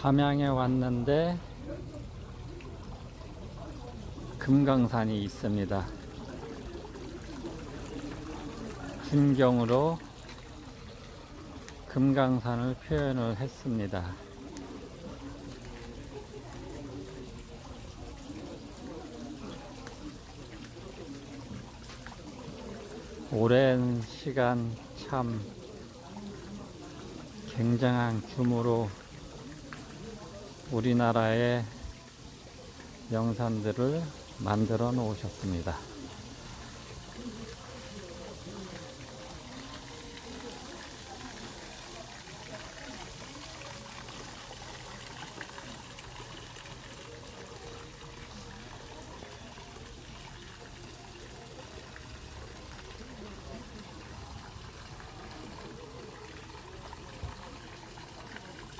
담양에 왔는데 금강산이 있습니다. fun경으로 금강산을 표현을 했습니다. 오랜 시간 참 굉장한 규모로 우리나라의 명산들을 만들어 놓으셨습니다.